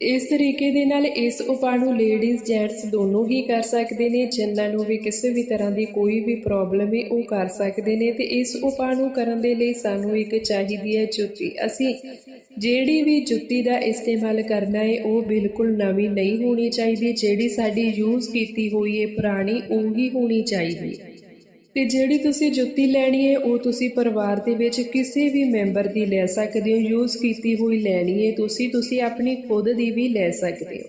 ਇਸ ਤਰੀਕੇ ਦੇ ਨਾਲ ਇਸ ਉਪਾਅ ਨੂੰ ਲੇਡੀਜ਼ ਜੈਂਟਸ ਦੋਨੋਂ ਹੀ ਕਰ ਸਕਦੇ ਨੇ, ਜਿਨ੍ਹਾਂ ਨੂੰ ਵੀ ਕਿਸੇ ਵੀ ਤਰ੍ਹਾਂ ਦੀ ਕੋਈ ਵੀ ਪ੍ਰੋਬਲਮ ਹੈ ਉਹ ਕਰ ਸਕਦੇ ਨੇ ਤੇ ਇਸ ਉਪਾਅ ਨੂੰ ਕਰਨ ਦੇ ਲਈ ਸਾਨੂੰ ਇੱਕ ਚਾਹੀਦੀ ਹੈ ਜੁੱਤੀ। ਅਸੀਂ ਜਿਹੜੀ ਵੀ ਜੁੱਤੀ ਦਾ ਇਸਤੇਮਾਲ ਕਰਨਾ ਹੈ ਉਹ ਬਿਲਕੁਲ ਨਵੀਂ ਨਹੀਂ ਹੋਣੀ ਚਾਹੀਦੀ, ਜਿਹੜੀ ਸਾਡੀ ਯੂਜ਼ ਕੀਤੀ ਹੋਈ ਹੈ ਪੁਰਾਣੀ, ਉਹੀ ਹੋਣੀ ਚਾਹੀਦੀ। ਹੈ ਤੇ ਜਿਹੜੀ ਤੁਸੀਂ ਜੁੱਤੀ ਲੈਣੀ ਹੈ ਉਹ ਤੁਸੀਂ ਪਰਿਵਾਰ ਦੇ ਵਿੱਚ ਕਿਸੇ ਵੀ ਮੈਂਬਰ ਦੀ ਲੈ ਸਕਦੇ ਹੋ, ਯੂਜ਼ ਕੀਤੀ ਹੋਈ ਲੈਣੀ ਹੈ ਤੁਸੀਂ ਤੁਸੀਂ ਆਪਣੀ ਖੁਦ ਦੀ ਵੀ ਲੈ ਸਕਦੇ ਹੋ।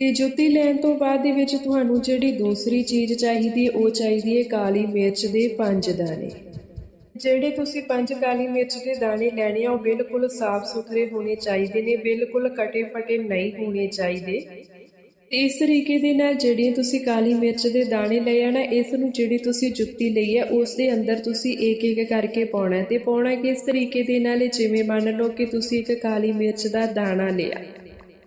ਤੇ ਜੁੱਤੀ ਲੈਣ ਤੋਂ ਬਾਅਦ ਦੇ ਵਿੱਚ ਤੁਹਾਨੂੰ ਜਿਹੜੀ ਦੂਸਰੀ ਚੀਜ਼ ਚਾਹੀਦੀ ਹੈ ਉਹ ਚਾਹੀਦੀ ਹੈ ਕਾਲੀ ਮਿਰਚ ਦੇ ਪੰਜ ਦਾਣੇ। ਜਿਹੜੇ ਤੁਸੀਂ ਪੰਜ ਕਾਲੀ ਮਿਰਚ ਦੇ ਦਾਣੇ ਲੈਣੇ ਆ, ਉਹ ਬਿਲਕੁਲ ਸਾਫ਼ ਸੁਥਰੇ ਹੋਣੇ ਚਾਹੀਦੇ ਨੇ, ਬਿਲਕੁਲ ਕਟੇ ਫਟੇ ਨਹੀਂ ਹੋਣੇ ਚਾਹੀਦੇ। ਤੇ ਇਸ ਤਰੀਕੇ ਦੇ ਨਾਲ ਜਿਹੜੀਆਂ ਤੁਸੀਂ ਕਾਲੀ ਮਿਰਚ ਦੇ ਦਾਣੇ ਲਏ ਆ ਨਾ, ਇਸ ਨੂੰ ਜਿਹੜੀ ਤੁਸੀਂ ਜੁੱਤੀ ਲਈ ਹੈ ਉਸ ਦੇ ਅੰਦਰ ਤੁਸੀਂ ਇੱਕ ਇੱਕ ਕਰਕੇ ਪਾਉਣਾ ਹੈ ਤੇ ਪਾਉਣਾ ਕਿਸ ਤਰੀਕੇ ਦੇ ਨਾਲ ਜਿਵੇਂ ਮੰਨ ਲਓ ਕਿ ਤੁਸੀਂ ਇੱਕ ਕਾਲੀ ਮਿਰਚ ਦਾ ਦਾਣਾ ਲਿਆ।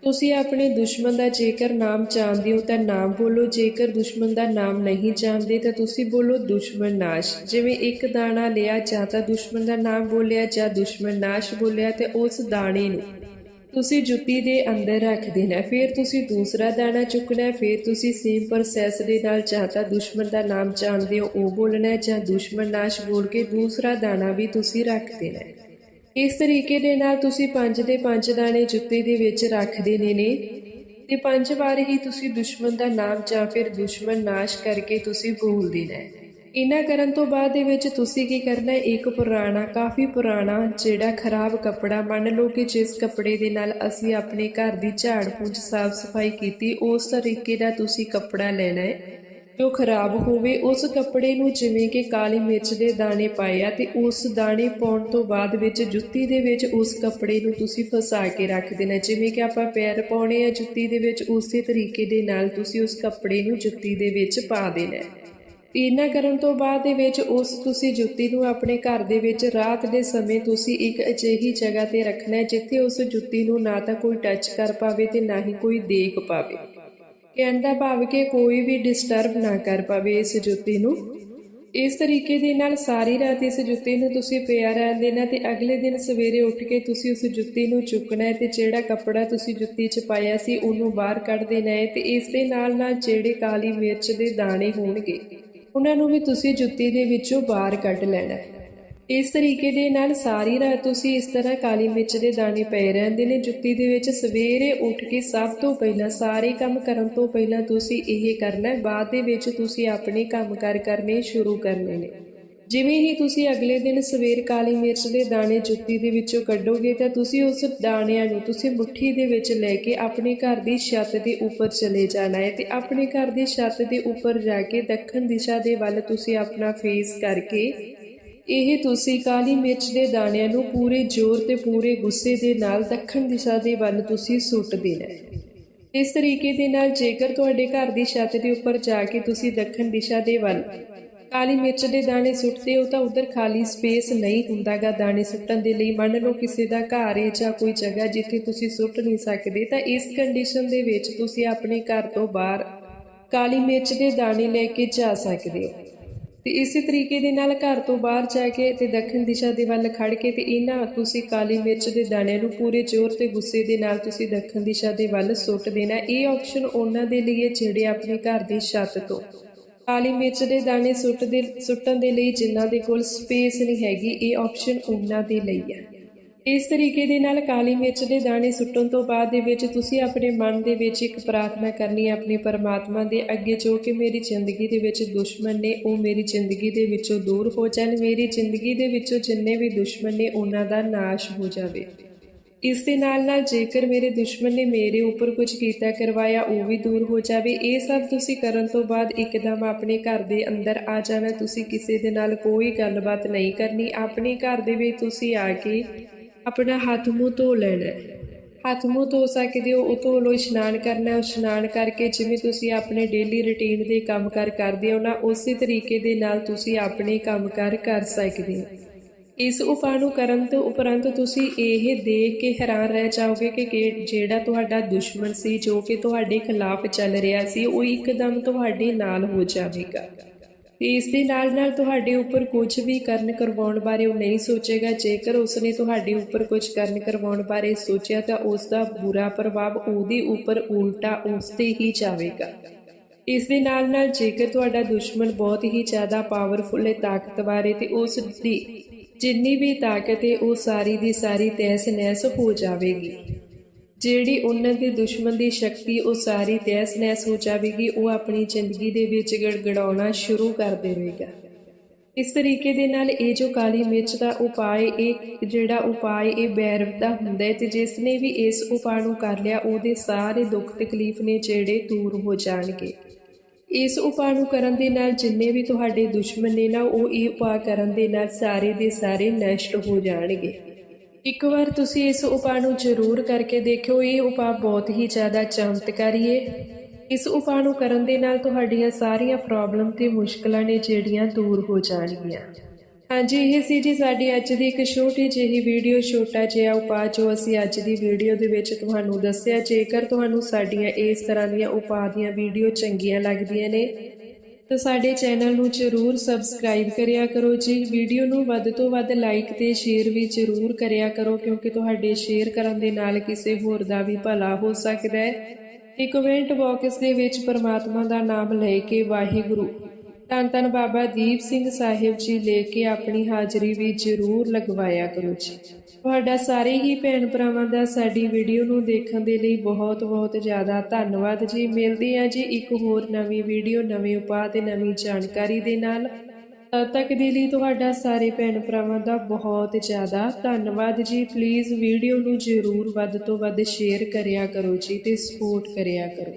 ਤੁਸੀਂ ਆਪਣੇ ਦੁਸ਼ਮਣ ਦਾ ਜੇਕਰ ਨਾਮ ਜਾਣਦੇ ਹੋ ਤਾਂ ਨਾਮ ਬੋਲੋ, ਜੇਕਰ ਦੁਸ਼ਮਣ ਦਾ ਨਾਮ ਨਹੀਂ ਜਾਣਦੇ ਤਾਂ ਤੁਸੀਂ ਬੋਲੋ ਦੁਸ਼ਮਣ ਨਾਸ਼। ਜਿਵੇਂ ਇੱਕ ਦਾਣਾ ਲਿਆ ਜਾਂ ਤਾਂ ਦੁਸ਼ਮਣ ਦਾ ਨਾਮ ਬੋਲਿਆ ਜਾਂ ਦੁਸ਼ਮਣ ਨਾਸ਼ ਬੋਲਿਆ ਤੇ ਉਸ ਦਾਣੇ ਨੂੰ ਤੁਸੀਂ ਜੁੱਤੀ ਦੇ ਅੰਦਰ ਰੱਖ ਦੇਣਾ, ਫਿਰ ਤੁਸੀਂ ਦੂਸਰਾ ਦਾਣਾ ਚੁੱਕਣਾ, ਫਿਰ ਤੁਸੀਂ ਸੇਮ ਪ੍ਰੋਸੈਸ ਦੇ ਨਾਲ ਜਾਂ ਤਾਂ ਦੁਸ਼ਮਣ ਦਾ ਨਾਮ ਜਾਣਦੇ ਹੋ, ਉਹ ਬੋਲਣਾ ਜਾਂ ਦੁਸ਼ਮਣ ਨਾਸ਼ ਬੋਲ ਕੇ ਦੂਸਰਾ ਦਾਣਾ ਵੀ ਤੁਸੀਂ ਰੱਖ ਦੇਣਾ ਇਸ ਤਰੀਕੇ ਦੇ ਨਾਲ ਤੁਸੀਂ ਪੰਜ ਦੇ ਪੰਜ ਦਾਣੇ ਜੁੱਤੀ ਦੇ ਵਿੱਚ ਰੱਖ ਦੇਣੇ ਨੇ ਤੇ ਪੰਜ ਵਾਰ ਹੀ ਤੁਸੀਂ ਦੁਸ਼ਮਣ ਦਾ ਨਾਮ ਜਾਂ ਫਿਰ ਦੁਸ਼ਮਣ ਨਾਸ਼ ਕਰਕੇ ਤੁਸੀਂ ਬੋਲ ਦੇਣਾ ਹੈ। ਇਹਨਾਂ ਕਰਨ ਤੋਂ ਬਾਅਦ ਦੇ ਵਿੱਚ ਤੁਸੀਂ ਕੀ ਕਰਨਾ ਹੈ? ਇੱਕ ਪੁਰਾਣਾ, ਕਾਫੀ ਪੁਰਾਣਾ ਜਿਹੜਾ ਖਰਾਬ ਕੱਪੜਾ ਮੰਨ ਲਓ ਕਿ ਜਿਸ ਕੱਪੜੇ ਦੇ ਨਾਲ ਅਸੀਂ ਆਪਣੇ ਘਰ ਦੀ ਝਾੜ ਪੂੰਝ ਸਾਫ਼ ਸਫ਼ਾਈ ਕੀਤੀ, ਉਸ ਤਰੀਕੇ ਦਾ ਤੁਸੀਂ ਕੱਪੜਾ ਲੈਣਾ ਹੈ। ਜੋ ਖਰਾਬ ਹੋਵੇ, ਉਸ ਕੱਪੜੇ ਨੂੰ ਜਿਵੇਂ ਕਿ ਕਾਲੀ ਮਿਰਚ ਦੇ ਦਾਣੇ ਪਾਏ ਆ ਤੇ ਉਸ ਦਾਣੇ ਪਾਉਣ ਤੋਂ ਬਾਅਦ ਵਿੱਚ ਜੁੱਤੀ ਦੇ ਵਿੱਚ ਉਸ ਕੱਪੜੇ ਨੂੰ ਤੁਸੀਂ ਫਸਾ ਕੇ ਰੱਖ ਦੇਣਾ। ਜਿਵੇਂ ਕਿ ਆਪਾਂ ਪੈਰ ਪਾਉਣੇ ਆ ਜੁੱਤੀ ਦੇ ਵਿੱਚ, ਉਸੇ ਤਰੀਕੇ ਦੇ ਨਾਲ ਤੁਸੀਂ ਉਸ ਕੱਪੜੇ ਨੂੰ ਜੁੱਤੀ ਦੇ ਵਿੱਚ ਪਾ ਦੇਣਾ ਹੈ ਇਹਨਾਂ ਕਰਨ ਤੋਂ ਬਾਅਦ ਦੇ ਵਿੱਚ ਉਸ ਤੁਸੀਂ ਜੁੱਤੀ ਨੂੰ ਆਪਣੇ ਘਰ ਦੇ ਵਿੱਚ ਰਾਤ ਦੇ ਸਮੇਂ ਤੁਸੀਂ ਇੱਕ ਅਜਿਹੀ ਜਗ੍ਹਾ ਤੇ ਰੱਖਣਾ ਹੈ ਜਿੱਥੇ ਉਸ ਜੁੱਤੀ ਨੂੰ ਨਾ ਤਾਂ ਕੋਈ ਟੱਚ ਕਰ ਪਾਵੇ ਤੇ ਨਾ ਹੀ ਕੋਈ ਦੇਖ ਪਾਵੇ। ਕਹਿਣ ਦਾ ਭਾਵ ਕਿ ਕੋਈ ਵੀ ਡਿਸਟਰਬ ਨਾ ਕਰ ਪਾਵੇ ਇਸ ਜੁੱਤੀ ਨੂੰ। ਇਸ ਤਰੀਕੇ ਦੇ ਨਾਲ ਸਾਰੀ ਰਾਤ ਇਸ ਜੁੱਤੀ ਨੂੰ ਤੁਸੀਂ ਪਿਆ ਰਹਿਣ ਦੇਣਾ ਤੇ ਅਗਲੇ ਦਿਨ ਸਵੇਰੇ ਉੱਠ ਕੇ ਤੁਸੀਂ ਉਸ ਜੁੱਤੀ ਨੂੰ ਚੁੱਕਣਾ ਹੈ ਤੇ ਜਿਹੜਾ ਕੱਪੜਾ ਤੁਸੀਂ ਜੁੱਤੀ 'ਚ ਪਾਇਆ ਸੀ ਉਹਨੂੰ ਬਾਹਰ ਕੱਢ ਦੇਣਾ ਹੈ ਤੇ ਇਸ ਦੇ ਨਾਲ ਨਾਲ ਜਿਹੜੇ ਕਾਲੀ ਮਿਰਚ ਦੇ ਦਾਣੇ ਹੋਣਗੇ। ਉਹਨਾਂ ਨੂੰ ਵੀ ਤੁਸੀਂ ਜੁੱਤੀ ਦੇ ਵਿੱਚੋਂ ਬਾਹਰ ਕੱਢ ਲੈਣਾ ਹੈ। ਇਸ ਤਰੀਕੇ ਦੇ ਨਾਲ ਸਾਰੀ ਰਾਤ ਤੁਸੀਂ ਇਸ ਤਰ੍ਹਾਂ ਕਾਲੀ ਮਿਰਚ ਦੇ ਦਾਣੇ ਪਏ ਰਹਿੰਦੇ ਨੇ। ਜੁੱਤੀ ਦੇ ਵਿੱਚ ਸਵੇਰੇ ਉੱਠ ਕੇ ਸਭ ਤੋਂ ਪਹਿਲਾਂ ਸਾਰੇ ਕੰਮ ਕਰਨ ਤੋਂ ਪਹਿਲਾਂ ਤੁਸੀਂ ਇਹ ਕਰਨਾ ਹੈ। ਬਾਅਦ ਦੇ ਵਿੱਚ ਤੁਸੀਂ ਆਪਣੇ ਕੰਮ ਕਾਰ ਕਰਨੇ ਸ਼ੁਰੂ ਕਰਨੇ ਨੇ। ਜਿਵੇਂ ਹੀ ਤੁਸੀਂ ਅਗਲੇ ਦਿਨ ਸਵੇਰ ਕਾਲੀ ਮਿਰਚ ਦੇ ਦਾਣੇ ਜੁੱਤੀ ਦੇ ਵਿੱਚੋਂ ਕੱਢੋਗੇ ਤਾਂ ਤੁਸੀਂ ਉਸ ਦਾਣਿਆਂ ਨੂੰ, ਤੁਸੀਂ ਮੁਠੀ ਦੇ ਵਿੱਚ ਲੈ ਕੇ ਆਪਣੇ ਘਰ ਦੀ ਛੱਤ ਦੇ ਉੱਪਰ ਚਲੇ ਜਾਣਾ ਹੈ ਤੇ ਆਪਣੇ ਘਰ ਦੀ ਛੱਤ ਦੇ ਉੱਪਰ ਜਾ ਕੇ ਦੱਖਣ ਦਿਸ਼ਾ ਦੇ ਵੱਲ ਤੁਸੀਂ ਆਪਣਾ ਫੇਸ ਕਰਕੇ ਇਹ ਤੁਸੀਂ ਕਾਲੀ ਮਿਰਚ ਦੇ ਦਾਣਿਆਂ ਨੂੰ ਪੂਰੇ ਜ਼ੋਰ ਤੇ ਪੂਰੇ ਗੁੱਸੇ ਦੇ ਨਾਲ ਦੱਖਣ ਦਿਸ਼ਾ ਦੇ ਵੱਲ ਤੁਸੀਂ ਸੁੱਟ ਦੇਣਾ ਹੈ। ਇਸ ਤਰੀਕੇ ਦੇ ਨਾਲ ਜੇਕਰ ਤੁਹਾਡੇ ਘਰ ਦੀ ਛੱਤ ਦੇ ਉੱਪਰ ਜਾ ਕੇ ਤੁਸੀਂ ਦੱਖਣ ਦਿਸ਼ਾ ਦੇ ਵੱਲ ਕਾਲੀ ਮਿਰਚ ਦੇ ਦਾਣੇ ਸੁੱਟਦੇ ਹੋ ਤਾਂ ਉਧਰ ਖਾਲੀ ਸਪੇਸ ਨਹੀਂ ਹੁੰਦਾਗਾ। ਦਾਣੇ ਸੁੱਟਣ ਦੇ ਲਈ ਮੰਨ ਲਓ ਕਿਸੇ ਦਾ ਘਰ ਹੈ ਜਾਂ ਕੋਈ ਜਗ੍ਹਾ ਜਿੱਥੇ ਤੁਸੀਂ ਸੁੱਟ ਨਹੀਂ ਸਕਦੇ, ਤਾਂ ਇਸ ਕੰਡੀਸ਼ਨ ਦੇ ਵਿੱਚ ਤੁਸੀਂ ਆਪਣੇ ਘਰ ਤੋਂ ਬਾਹਰ ਕਾਲੀ ਮਿਰਚ ਦੇ ਦਾਣੇ ਲੈ ਕੇ ਜਾ ਸਕਦੇ ਹੋ। ਤੇ ਇਸੇ ਤਰੀਕੇ ਦੇ ਨਾਲ ਘਰ ਤੋਂ ਬਾਹਰ ਜਾ ਕੇ ਤੇ ਦੱਖਣ ਦਿਸ਼ਾ ਦੇ ਵੱਲ ਖੜ ਕੇ ਤੇ ਇਹਨਾਂ ਤੁਸੀਂ ਕਾਲੀ ਮਿਰਚ ਦੇ ਦਾਣਿਆਂ ਨੂੰ ਪੂਰੇ ਜ਼ੋਰ ਤੇ ਗੁੱਸੇ ਦੇ ਨਾਲ ਤੁਸੀਂ ਦੱਖਣ ਦਿਸ਼ਾ ਦੇ ਵੱਲ ਸੁੱਟ ਦੇਣਾ ਇਹ ਆਪਸ਼ਨ ਉਹਨਾਂ ਦੇ ਲਈ ਹੈ ਜਿਹੜੇ ਆਪਣੇ ਘਰ ਦੀ ਛੱਤ ਤੋਂ। ਕਾਲੀ ਮਿਰਚ ਦੇ ਦਾਣੇ ਸੁੱਟ ਦੇ, ਸੁੱਟਣ ਦੇ ਲਈ ਜਿਨ੍ਹਾਂ ਦੇ ਕੋਲ ਸਪੇਸ ਨਹੀਂ ਹੈਗੀ, ਇਹ ਆਪਸ਼ਨ ਉਹਨਾਂ ਦੇ ਲਈ ਹੈ। ਇਸ ਤਰੀਕੇ ਦੇ ਨਾਲ ਕਾਲੀ ਮਿਰਚ ਦੇ ਦਾਣੇ ਸੁੱਟਣ ਤੋਂ ਬਾਅਦ ਦੇ ਵਿੱਚ ਤੁਸੀਂ ਆਪਣੇ ਮਨ ਦੇ ਵਿੱਚ ਇੱਕ ਪ੍ਰਾਰਥਨਾ ਕਰਨੀ ਹੈ, ਆਪਣੇ ਪਰਮਾਤਮਾ ਦੇ ਅੱਗੇ ਜੋ ਕਿ ਮੇਰੀ ਜ਼ਿੰਦਗੀ ਦੇ ਵਿੱਚ ਦੁਸ਼ਮਣ ਨੇ, ਉਹ ਮੇਰੀ ਜ਼ਿੰਦਗੀ ਦੇ ਵਿੱਚੋਂ ਦੂਰ ਹੋ ਜਾਣ, ਮੇਰੀ ਜ਼ਿੰਦਗੀ ਦੇ ਵਿੱਚੋਂ ਜਿੰਨੇ ਵੀ ਦੁਸ਼ਮਣ ਨੇ, ਉਹਨਾਂ ਦਾ ਨਾਸ਼ ਹੋ ਜਾਵੇ। ਇਸ ਦੇ ਨਾਲ ਨਾਲ ਜੇਕਰ ਮੇਰੇ ਦੁਸ਼ਮਣ ਨੇ ਮੇਰੇ ਉੱਪਰ ਕੁਝ ਕੀਤਾ ਕਰਵਾਇਆ ਉਹ ਵੀ ਦੂਰ ਹੋ ਜਾਵੇ। ਇਹ ਸਭ ਤੁਸੀਂ ਕਰਨ ਤੋਂ ਬਾਅਦ ਇੱਕਦਮ ਆਪਣੇ ਘਰ ਦੇ ਅੰਦਰ ਆ ਜਾਣਾ। ਤੁਸੀਂ ਕਿਸੇ ਦੇ ਨਾਲ ਕੋਈ ਗੱਲਬਾਤ ਨਹੀਂ ਕਰਨੀ। ਆਪਣੇ ਘਰ ਦੇ ਵਿੱਚ ਤੁਸੀਂ ਆ ਕੇ ਆਪਣਾ ਹੱਥ ਮੂੰਹ ਧੋ ਲੈਣਾ। ਹੱਥ ਮੂੰਹ ਧੋ ਸਕਦੇ ਹੋ ਉਹ ਧੋ ਲੋ ਇਸ਼ਨਾਨ ਕਰਨਾ ਹੈ, ਇਸ਼ਨਾਨ ਕਰਕੇ ਜਿਵੇਂ ਤੁਸੀਂ ਆਪਣੇ ਡੇਲੀ ਰੁਟੀਨ ਦੇ ਕੰਮਕਾਰ ਕਰਦੇ ਹੋ ਨਾ ਉਸੇ ਤਰੀਕੇ ਦੇ ਨਾਲ ਤੁਸੀਂ ਆਪਣੇ ਕੰਮਕਾਰ ਕਰ ਸਕਦੇ ਹੋ। ਇਸ ਉਪਾਅ ਨੂੰ ਕਰਨ ਤੋਂ ਉਪਰੰਤ ਤੁਸੀਂ ਇਹ ਦੇਖ ਕੇ ਹੈਰਾਨ ਰਹਿ ਜਾਓਗੇ ਕਿ ਕਿ ਜਿਹੜਾ ਤੁਹਾਡਾ ਦੁਸ਼ਮਣ ਸੀ, ਜੋ ਕਿ ਤੁਹਾਡੇ ਖਿਲਾਫ ਚੱਲ ਰਿਹਾ ਸੀ, ਉਹ ਇੱਕਦਮ ਤੁਹਾਡੇ ਨਾਲ ਹੋ ਜਾਵੇਗਾ। ਤੇ ਇਸ ਦੇ ਨਾਲ ਨਾਲ ਤੁਹਾਡੇ ਉੱਪਰ ਕੁਝ ਵੀ ਕਰਨ ਕਰਵਾਉਣ ਬਾਰੇ ਉਹ ਨਹੀਂ ਸੋਚੇਗਾ। ਜੇਕਰ ਉਸਨੇ ਤੁਹਾਡੇ ਉੱਪਰ ਕੁਝ ਕਰਨ ਕਰਵਾਉਣ ਬਾਰੇ ਸੋਚਿਆ, ਤਾਂ ਉਸ ਦਾ ਬੁਰਾ ਪ੍ਰਭਾਵ ਉਹਦੇ ਉੱਪਰ ਉਲਟਾ ਉਸ ਤੇ ਹੀ ਜਾਵੇਗਾ। ਇਸ ਦੇ ਨਾਲ ਨਾਲ ਜੇਕਰ ਤੁਹਾਡਾ ਦੁਸ਼ਮਣ ਬਹੁਤ ਹੀ ਜ਼ਿਆਦਾ ਪਾਵਰਫੁਲ ਹੈ, ਤਾਕਤਵਰ ਹੈ, ਤੇ ਉਸ ਦੀ ਜਿੰਨੀ ਵੀ ਤਾਕਤ ਹੈ ਉਹ ਸਾਰੀ ਦੀ ਸਾਰੀ ਤਹਿਸ ਨਹਿਸ ਹੋ ਜਾਵੇਗੀ। ਜਿਹੜੀ ਉਹਨਾਂ ਦੇ ਦੁਸ਼ਮਣ ਦੀ ਸ਼ਕਤੀ, ਉਹ ਸਾਰੀ ਤਹਿਸ ਨਹਿਸ ਹੋ ਜਾਵੇਗੀ। ਉਹ ਆਪਣੀ ਜ਼ਿੰਦਗੀ ਦੇ ਵਿੱਚ ਗੜਗੜਾਉਣਾ ਸ਼ੁਰੂ ਕਰ ਦੇਵੇਗਾ ਇਸ ਤਰੀਕੇ ਦੇ ਨਾਲ ਇਹ ਜੋ ਕਾਲੀ ਮਿਰਚ ਦਾ ਉਪਾਅ ਇਹ ਜਿਹੜਾ ਉਪਾਅ ਇਹ ਬੈਰਵ ਦਾ ਹੁੰਦਾ ਹੈ ਤੇ ਜਿਸ ਨੇ ਵੀ ਇਸ ਉਪਾਅ ਨੂੰ ਕਰ ਲਿਆ, ਉਹਦੇ ਸਾਰੇ ਦੁੱਖ ਤਕਲੀਫ ਨੇ ਜਿਹੜੇ ਦੂਰ ਹੋ ਜਾਣਗੇ। ਇਸ ਉਪਾਅ ਨੂੰ ਕਰਨ ਦੇ ਨਾਲ ਜਿੰਨੇ ਵੀ ਤੁਹਾਡੇ ਦੁਸ਼ਮਣ ਨੇ ਨਾ, ਉਹ ਇਹ ਉਪਾਅ ਕਰਨ ਦੇ ਨਾਲ ਸਾਰੇ ਦੇ ਸਾਰੇ ਨਸ਼ਟ ਹੋ ਜਾਣਗੇ। ਇੱਕ ਵਾਰ ਤੁਸੀਂ ਇਸ ਉਪਾਅ ਨੂੰ ਜ਼ਰੂਰ ਕਰਕੇ ਦੇਖਿਓ। ਇਹ ਉਪਾਅ ਬਹੁਤ ਹੀ ਜ਼ਿਆਦਾ ਚਮਤਕਾਰੀ ਹੈ ਇਸ ਉਪਾਅ ਨੂੰ ਕਰਨ ਦੇ ਨਾਲ ਤੁਹਾਡੀਆਂ ਸਾਰੀਆਂ ਪ੍ਰੋਬਲਮ ਤੇ ਮੁਸ਼ਕਲਾਂ ਨੇ ਜਿਹੜੀਆਂ ਦੂਰ ਹੋ ਜਾਣਗੀਆਂ। ਹਾਂਜੀ, ਇਹ ਸੀ ਜੀ ਸਾਡੀ ਅੱਜ ਦੀ ਇੱਕ ਛੋਟੀ ਜਿਹੀ ਵੀਡੀਓ ਛੋਟਾ ਜਿਹਾ ਉਪਾਅ ਜੋ ਅਸੀਂ ਅੱਜ ਦੀ ਵੀਡੀਓ ਦੇ ਵਿੱਚ ਤੁਹਾਨੂੰ ਦੱਸਿਆ, ਜੇਕਰ ਤੁਹਾਨੂੰ ਸਾਡੀਆਂ ਇਸ ਤਰ੍ਹਾਂ ਦੀਆਂ ਉਪਾਅ ਦੀਆਂ ਵੀਡੀਓ ਚੰਗੀਆਂ ਲੱਗਦੀਆਂ ਨੇ, ਤਾਂ ਸਾਡੇ ਚੈਨਲ ਨੂੰ ਜਰੂਰ ਸਬਸਕ੍ਰਾਈਬ ਕਰਿਆ ਕਰੋ ਜੀ। ਵੀਡੀਓ ਨੂੰ ਵੱਧ ਤੋਂ ਵੱਧ ਲਾਈਕ ਤੇ ਸ਼ੇਅਰ ਵੀ ਜਰੂਰ ਕਰਿਆ ਕਰੋ, ਕਿਉਂਕਿ ਤੁਹਾਡੇ ਸ਼ੇਅਰ ਕਰਨ ਦੇ ਨਾਲ ਕਿਸੇ ਹੋਰ ਦਾ ਵੀ ਭਲਾ ਹੋ ਸਕਦਾ ਹੈ। ਤੇ ਕਮੈਂਟ ਬਾਕਸ ਦੇ ਵਿੱਚ ਪਰਮਾਤਮਾ ਦਾ ਨਾਮ ਲੈ ਕੇ ਵਾਹਿਗੁਰੂ। ਧੰਨ ਧੰਨ ਬਾਬਾ ਦੀਪ ਸਿੰਘ ਸਾਹਿਬ ਜੀ ਲੈ ਕੇ ਆਪਣੀ ਹਾਜ਼ਰੀ ਵੀ ਜਰੂਰ ਲਗਵਾਇਆ ਕਰੋ ਜੀ। ਤੁਹਾਡਾ ਸਾਰੇ ਹੀ ਭੈਣ ਭਰਾਵਾਂ ਦਾ ਸਾਡੀ ਵੀਡੀਓ ਨੂੰ ਦੇਖਣ ਦੇ ਲਈ ਬਹੁਤ ਬਹੁਤ ਜ਼ਿਆਦਾ ਧੰਨਵਾਦ ਜੀ। ਮਿਲਦੇ ਹਾਂ ਜੀ ਇੱਕ ਹੋਰ ਨਵੀਂ ਵੀਡੀਓ, ਨਵੇਂ ਉਪਾਅ ਤੇ ਨਵੀਂ ਜਾਣਕਾਰੀ ਦੇ ਨਾਲ। ਤਦ ਤੱਕ ਦੇ ਲਈ ਤੁਹਾਡਾ ਸਾਰੇ ਭੈਣ ਭਰਾਵਾਂ ਦਾ ਬਹੁਤ ਜ਼ਿਆਦਾ ਧੰਨਵਾਦ ਜੀ। ਪਲੀਜ਼ ਵੀਡੀਓ ਨੂੰ ਜ਼ਰੂਰ ਵੱਧ ਤੋਂ ਵੱਧ ਸ਼ੇਅਰ ਕਰਿਆ ਕਰੋ ਜੀ ਤੇ ਸਪੋਰਟ ਕਰਿਆ ਕਰੋ।